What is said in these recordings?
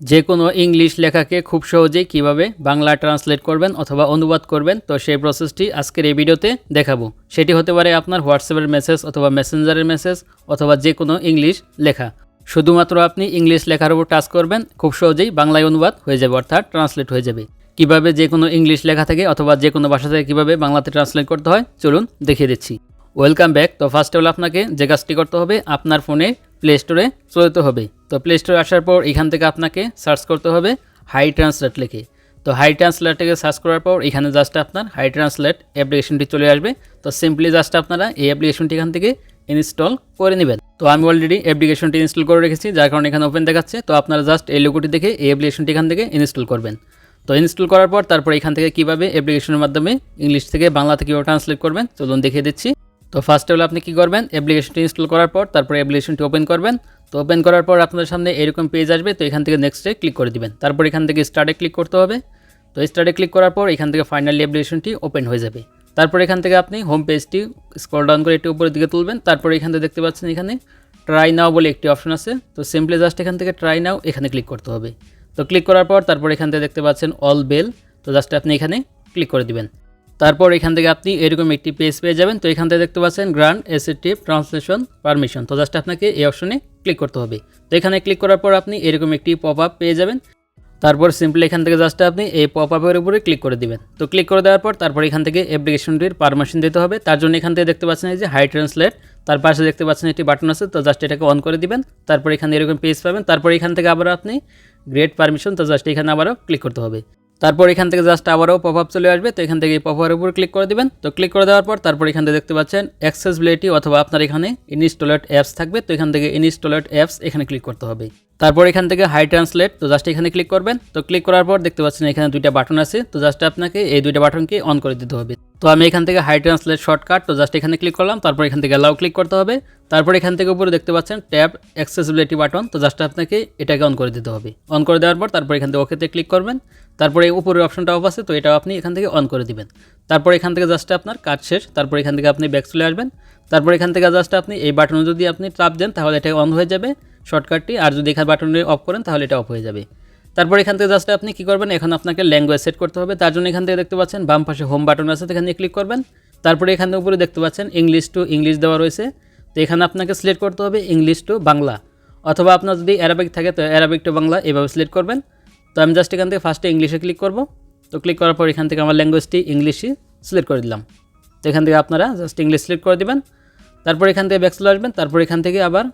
যে কোনো ইংলিশ লেখাকে খুব সহজেই কীভাবে বাংলা ট্রান্সলেট করবেন অথবা অনুবাদ করবেন, তো সেই প্রসেসটি আজকের এই ভিডিওতে দেখাবো। সেটি হতে পারে আপনার হোয়াটসঅ্যাপের মেসেজ অথবা মেসেঞ্জারের মেসেজ অথবা যে কোনো ইংলিশ লেখা। শুধুমাত্র আপনি ইংলিশ লেখার উপর টাচ করবেন, খুব সহজেই বাংলায় অনুবাদ হয়ে যাবে, অর্থাৎ ট্রান্সলেট হয়ে যাবে। কীভাবে যে কোনো ইংলিশ লেখা থেকে অথবা যে কোনো ভাষা থেকে কীভাবে বাংলাতে ট্রান্সলেট করতে হয়, চলুন দেখিয়ে দিচ্ছি। Welcome back. তো ফার্স্ট অফ অল আপনাকে যে কাজটি করতে হবে, আপনার ফোনে প্লে স্টোরে চলে হবে। তো প্লে স্টোরে আসার পর এখান থেকে আপনাকে সার্চ করতে হবে হাই ট্রান্সলেট লিখে। তো হাই ট্রান্সলেট থেকে সার্চ করার পর এখানে জাস্ট আপনার হাই ট্রান্সলেট অ্যাপ্লিকেশনটি চলে আসবে। তো সিম্পলি জাস্ট আপনারা এই অ্যাপ্লিকেশনটি এখান থেকে ইনস্টল করে নেবেন। তো আমি অলরেডি অ্যাপ্লিকেশনটি ইনস্টল করে রেখেছি, যার কারণে এখানে ওপেন দেখাচ্ছে। তো আপনারা জাস্ট এই লোগোটি দেখে এই অ্যাপ্লিকেশনটি এখান থেকে ইনস্টল করবেন। তো ইনস্টল করার পর তারপর এখান থেকে কীভাবে অ্যাপ্লিকেশনের মাধ্যমে ইংলিশ থেকে বাংলাতে কীভাবে ট্রান্সলেট করবেন, চলুন দেখিয়ে দিচ্ছি। তো ফার্স্ট হলো আপনি কী করবেন? অ্যাপ্লিকেশনটি ইনস্টল করার পর, তারপরে অ্যাপ্লিকেশনটি ওপেন করবেন। তো ওপেন করার পর আপনার সামনে এরকম পেজ আসবে, তো এখান থেকে নেক্সটে ক্লিক করে দিবেন। তারপর এখান থেকে স্টার্টে ক্লিক করতে হবে। তো স্টার্টে ক্লিক করার পর এখান থেকে ফাইনালি অ্যাপ্লিকেশনটি ওপেন হয়ে যাবে। তারপর এখান থেকে আপনি হোম পেজটি স্ক্রল ডাউন করে একটু উপরের দিকে তুলবেন। তারপর এখান থেকে দেখতে পাচ্ছেন এখানে ট্রাই নাও বলে একটি অপশন আছে। তো সিম্পলি জাস্ট এখান থেকে ট্রাই নাও এখানে ক্লিক করতে হবে। তো ক্লিক করার পর তারপর এখান থেকে দেখতে পাচ্ছেন অল বেল তো জাস্ট আপনি এখানে ক্লিক করে দিবেন। তারপর এখান থেকে আপনি এরকম একটি পেজ পেয়ে যাবেন। তো এখান থেকে দেখতে পাচ্ছেন গ্রান্ড এসেটিভ ট্রান্সলেশন পারমিশন তো জাস্ট আপনাকে এই অপশনে ক্লিক করতে হবে। তো এখানে ক্লিক করার পর আপনি এরকম একটি পপ আপ পেয়ে যাবেন। তারপর সিম্পলি এখান থেকে জাস্ট আপনি এই পপ আপের উপরে ক্লিক করে দিবেন। তো ক্লিক করে দেওয়ার পর তারপর এখান থেকে অ্যাপ্লিকেশনটির পারমিশন দিতে হবে। তার জন্য এখান থেকে দেখতে পাচ্ছেন এই যে হাই ট্রান্সলেট তার পাশে দেখতে পাচ্ছেন একটি বাটন আছে। তো জাস্ট এটাকে অন করে দিবেন। তারপর এখানে এরকম পেজ পাবেন। তারপর এখান থেকে আবার আপনি গ্রেট পারমিশন তো জাস্ট এখানে আবারও ক্লিক করতে হবে। তারপর এখান থেকে জাস্ট আবারও পপ আপ চলে আসবে, তো এখান থেকে এই পপ আপের উপর ক্লিক করে দেবেন। তো ক্লিক করে দেওয়ার পর তারপর এখান থেকে দেখতে পাচ্ছেন অ্যাক্সেসিবিলিটি অথবা আপনার এখানে ইনস্টলেড অ্যাপস থাকবে, তো এখান থেকে ইনস্টলেড অ্যাপস এখানে ক্লিক করতে হবে। তারপর এখান থেকে হাই ট্রান্সলেট তো জাস্ট এখানে ক্লিক করবেন। তো ক্লিক করার পর দেখতে পাচ্ছেন এখানে দুইটা বাটন আছে, তো জাস্ট আপনাকে এই দুইটা বাটনকে অন করে দিতে হবে। তো আমি এখান থেকে হাই ট্রান্সলেট শর্টকাট তো জাস্ট এখানে ক্লিক করলাম, তারপর এখান থেকে অ্যালাউ ক্লিক করতে হবে। তারপর এখান থেকে উপরে দেখতে পাচ্ছেন ট্যাব অ্যাক্সেসিবিলিটি বাটন তো জাস্ট আপনাকে এটাকে অন করে দিতে হবে। অন করে দেওয়ার পর তারপর এখান থেকে ওকেতে ক্লিক করবেন। তারপরে উপরের অপশনটা অফ আছে, তো এটাও আপনি এখান থেকে অন করে দিবেন। তারপর এখান থেকে জাস্ট আপনার কাজ শেষ, তারপর এখান থেকে আপনি ব্যাক চলে আসবেন। তারপর এখান থেকে জাস্ট আপনি এই বাটনে যদি আপনি চাপ দেন, তাহলে এটা অন হয়ে যাবে। শর্টকাটটি আর যদি এখানে বাটনে অফ করেন, তাহলে এটা অফ হয়ে যাবে। তারপর এখান থেকে জাস্ট আপনি কী করবেন? এখন আপনাকে ল্যাঙ্গুয়েজ সেট করতে হবে। তার জন্য এখান থেকে দেখতে পাচ্ছেন বাম পাশে হোম বাটন আছে এখানে ক্লিক করবেন। তারপরে এখানে উপরে দেখতে পাচ্ছেন ইংলিশ টু ইংলিশ দেওয়া রয়েছে। তো এখানে আপনাকে সিলেক্ট করতে হবে ইংলিশ টু বাংলা। অথবা আপনার যদি অ্যারাবিক থাকে, তো অ্যারাবিক টু বাংলা এভাবে সিলেক্ট করবেন। তো আমি জাস্ট এখান থেকে ফার্স্টে ইংলিশে ক্লিক করব। তো ক্লিক করার পর এখান থেকে আমার ল্যাঙ্গুয়েজটি ইংলিশই সিলেক্ট করে দিলাম। তো এখান থেকে আপনারা জাস্ট ইংলিশ সিলেক্ট করে দেবেন। তারপর এখান থেকে ব্যাক চলে আসবেন। তারপর এখান থেকে আবার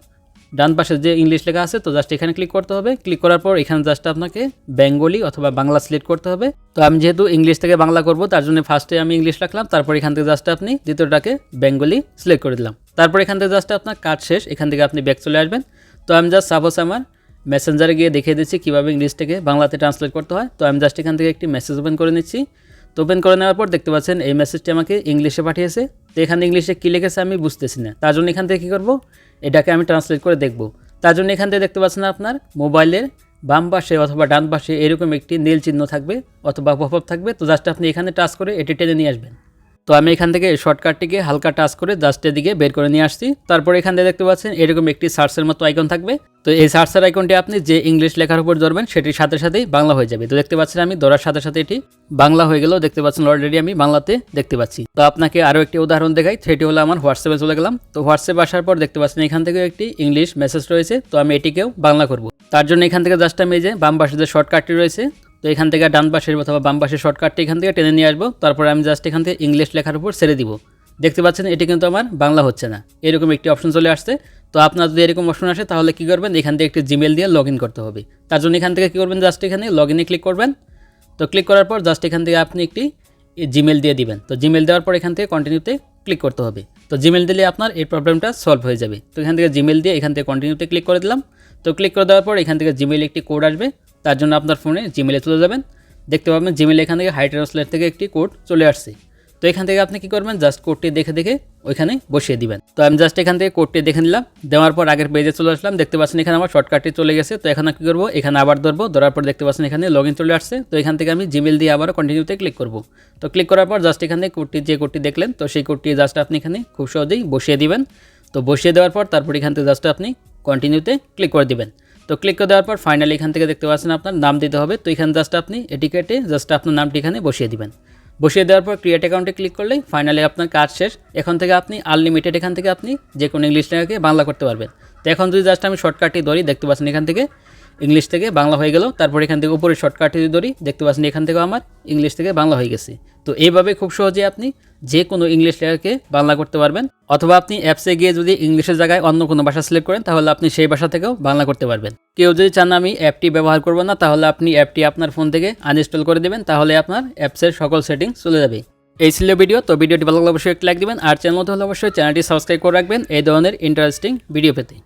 ডান পাশে যে ইংলিশ লেখা আছে, তো জাস্ট এখানে ক্লিক করতে হবে। ক্লিক করার পর এখানে জাস্ট আপনাকে বেঙ্গলি অথবা বাংলা সিলেক্ট করতে হবে। তো আমি যেহেতু ইংলিশ থেকে বাংলা করব, তার জন্য ফার্স্টে আমি ইংলিশ রাখলাম। তারপর এখান থেকে জাস্ট আপনি দ্বিতীয়টাকে বেঙ্গলি সিলেক্ট করে দিলাম। তারপর এখান থেকে জাস্ট আপনার কাজ শেষ। এখান থেকে আপনি ব্যাক চলে আসবেন। তো আমি জাস্ট সাপোজ আমার মেসেঞ্জারে গিয়ে দেখিয়ে দিচ্ছি কীভাবে ইংলিশ থেকে বাংলাতে ট্রান্সলেট করতে হয়। তো আমি জাস্ট এখান থেকে একটি মেসেজ ওপেন করে নিচ্ছি। তো ওপেন করে নেওয়ার পর দেখতে পাচ্ছেন এই মেসেজটি আমাকে ইংলিশে পাঠিয়েছে। তো এখানে ইংলিশে কী লিখেছে আমি বুঝতেছি না। তার জন্য এখান থেকে কী করব? এটাকে আমি ট্রান্সলেট করে দেখব। তার জন্য এখান থেকে দেখতে পাচ্ছেন আপনার মোবাইলের বাম পাশে অথবা ডান পাশে এরকম একটি নীল চিহ্ন থাকবে অথবা পপ থাকবে। তো জাস্ট আপনি এখানে টাচ করে এটি টেনে নিয়ে আসবেন। তো আমি এখান থেকে শর্টকাটটিকে হালকা টাচ করে জাস্ট এদিকে বের করে নিয়ে আসছি। তারপর এখান থেকে দেখতে পাচ্ছেন, এরকম একটি সার্চের মতো আইকন থাকবে। তো এই সার্চের আইকনটি আপনি যে ইংলিশ লেখার উপর ধরবেন, সেটির সাথে সাথেই বাংলা হয়ে যাবে। তো দেখতে পাচ্ছেন আমি ধরার সাথে সাথে এটি বাংলা হয়ে গেলেও দেখতে পাচ্ছেন অলরেডি আমি বাংলাতে দেখতে পাচ্ছি। তো আপনাকে আরও একটি উদাহরণ দেখাই, সেটি হলো আমার হোয়াটসঅ্যাপে চলে গেলাম। তো হোয়াটসঅ্যাপ আসার পর দেখতে পাচ্ছেন এখান থেকে একটি ইংলিশ মেসেজ রয়েছে। তো আমি এটিকেও বাংলা করব। তার জন্য এখান থেকে জাস্ট আমি এই যে বাম পাশে যে শর্টকাটটি রয়েছে তো এখান থেকে ডান পাশের অথবা বাম পাশের শর্টকাটটি এখান থেকে টেনে নিয়ে আসব তারপরে আমি জাস্ট এখান থেকে ইংলিশ লেখার উপর ছেড়ে দিব দেখতে পাচ্ছেন এটি কিন্তু আমার বাংলা হচ্ছে না এরকম একটি অপশন চলে আসছে তো আপনার যদি এরকম অপশন আসে তাহলে কী করবেন এখান থেকে একটি জিমেল দিয়ে লগ করতে হবে তার জন্য এখান থেকে কী করবেন জাস্ট এখানে লগ ইনে ক্লিক করবেন তো ক্লিক করার পর জাস্ট এখান থেকে আপনি একটি জিমেল দিয়ে দিবেন তো জিমেল দেওয়ার পর এখান থেকে কন্টিনিউতে ক্লিক করতে হবে তো জিমেল দিলে আপনার এই প্রবলেমটা সলভ হয়ে যাবে তো এখান থেকে জিমেল দিয়ে এখান থেকে কন্টিনিউতে ক্লিক করে দিলাম তো ক্লিক করে দেওয়ার পর এখান থেকে জিমেল একটি কোড আসবে তার জন্য আপনার ফোনে জিমেলে চলে যাবেন। দেখতে পাবেন জিমেল এখান থেকে হাই ট্রান্সলেট থেকে একটি কোড চলে আসছে। তো এখান থেকে আপনি কি করবেন? জাস্ট কোডটি দেখে দেখে ওইখানে বসিয়ে দিবেন। তো আমি জাস্ট এখান থেকে কোডটি দেখে নিলাম। দেওয়ার পর আগের পেজে চলে আসলাম। দেখতে পাচ্ছেন এখানে আমার শর্টকাটটি চলে গেছে। তো এখানে কী করব? এখানে আবার ধরবো। ধরার পর দেখতে পাচ্ছেন এখানে লগ চলে আসছে। তো এখান থেকে আমি জিমেল দিয়ে আবারও কন্টিনিউতে ক্লিক করব। তো ক্লিক করার পর জাস্ট এখানে কোডটি যে কোডটি দেখলেন, তো সেই কোডটি জাস্ট আপনি এখানে খুব সহজেই বসিয়ে দিবেন। তো বসিয়ে দেওয়ার পর তারপর এখান থেকে জাস্ট আপনি কন্টিনিউতে ক্লিক করে দিবেন। তো ক্লিক করে দেওয়ার পর ফাইনালি এখান থেকে দেখতে পাচ্ছেন আপনার নাম দিতে হবে। তো এখানে জাস্ট আপনি এটি কেটে জাস্ট আপনার নামটি এখানে বসিয়ে দিবেন। বসিয়ে দেওয়ার পর ক্রিয়েট অ্যাকাউন্টে ক্লিক করলেই ফাইনালি আপনার কাজ শেষ। এখন থেকে আপনি আনলিমিটেড এখান থেকে আপনি যে কোনো ইংলিশ লেখাকে বাংলা করতে পারবেন। তো এখন যদি জাস্ট আমি শর্টকাটটি ধরি, দেখতে পাচ্ছেন এখান থেকে ইংলিশ থেকে বাংলা হয়ে গেল। তারপর এখান থেকে উপরে শর্টকাটটি যদি ধরি, দেখতে পাচ্ছেন এখান থেকেও আমার ইংলিশ থেকে বাংলা হয়ে গেছে। তো এইভাবে খুব সহজে আপনি যে কোনো ইংলিশ লেখাকে বাংলা করতে পারবেন, অথবা আপনি অ্যাপসে গিয়ে যদি ইংলিশের জায়গায় অন্য কোনো ভাষা সিলেক্ট করেন, তাহলে আপনি সেই ভাষা থেকেও বাংলা করতে পারবেন। কেউ যদি চান আমি অ্যাপটি ব্যবহার করব না, তাহলে আপনি অ্যাপটি আপনার ফোন থেকে আনইনস্টল করে দেবেন, তাহলে আপনার অ্যাপসের সকল সেটিং চলে যাবে। এই ছিল ভিডিও তো ভিডিওটি ভালো লাগলে অবশ্যই একটা লাইক দিবেন, আর চ্যানেল হলে অবশ্যই চ্যানেলটি সাবস্ক্রাইব করে রাখবেন। এই ধরনের ইন্টারেস্টিং ভিডিও পেতে।